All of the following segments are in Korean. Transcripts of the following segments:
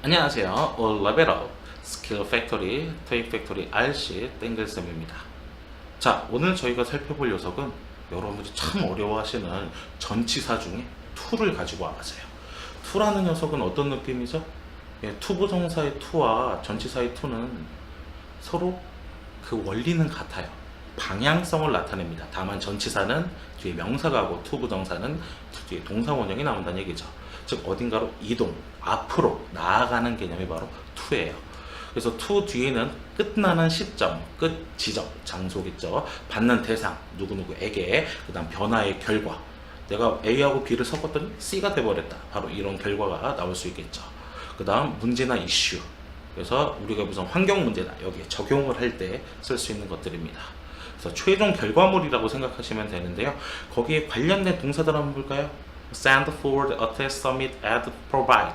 안녕하세요. Level Up 스킬 팩토리, 토익 팩토리 RC 땡글쌤입니다. 자, 오늘 저희가 살펴볼 녀석은 여러분들이 참 어려워하시는 전치사 중에 to를 가지고 와보세요. to라는 녀석은 어떤 느낌이죠? 예, 투부정사의 to와 전치사의 to는 서로 그 원리는 같아요. 방향성을 나타냅니다. 다만 전치사는 뒤에 명사가 하고 투부정사는 뒤에 동사 원형이 나온다는 얘기죠. 즉 어딘가로 이동, 앞으로 나아가는 개념이 바로 to예요. 그래서 to 뒤에는 끝나는 시점, 끝 지점, 장소겠죠. 받는 대상, 누구누구에게, 그 다음 변화의 결과. 내가 A하고 B를 섞었더니 C가 돼버렸다. 바로 이런 결과가 나올 수 있겠죠. 그 다음 문제나 이슈. 그래서 우리가 무슨 환경 문제다. 여기에 적용을 할 때 쓸 수 있는 것들입니다. 그래서 최종 결과물이라고 생각하시면 되는데요. 거기에 관련된 동사들 한번 볼까요? send, forward, attach, submit, add, provide.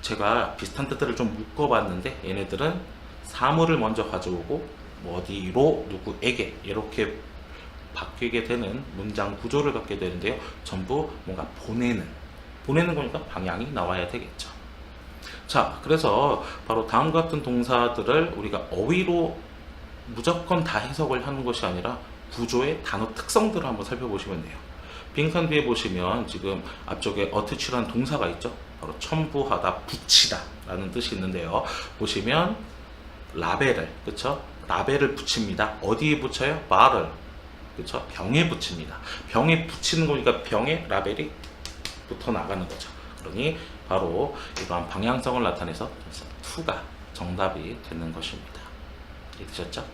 제가 비슷한 뜻들을 좀 묶어봤는데 얘네들은 사물을 먼저 가져오고 뭐 어디로 누구에게 이렇게 바뀌게 되는 문장 구조를 갖게 되는데요. 전부 뭔가 보내는 보내는 거니까 방향이 나와야 되겠죠. 자, 그래서 바로 다음 같은 동사들을 우리가 어휘로 무조건 다 해석을 하는 것이 아니라 구조의 단어 특성들을 한번 살펴보시면 돼요. 빈칸 뒤에 보시면 지금 앞쪽에 어트치라는 동사가 있죠. 바로 첨부하다, 붙이다 라는 뜻이 있는데요. 보시면 라벨을, 그쵸? 라벨을 붙입니다. 어디에 붙여요? 말을, 그쵸? 병에 붙입니다. 병에 붙이는 거니까 병에 라벨이 붙어 나가는 거죠. 그러니 바로 이러한 방향성을 나타내서 투가 정답이 되는 것입니다. 드셨죠?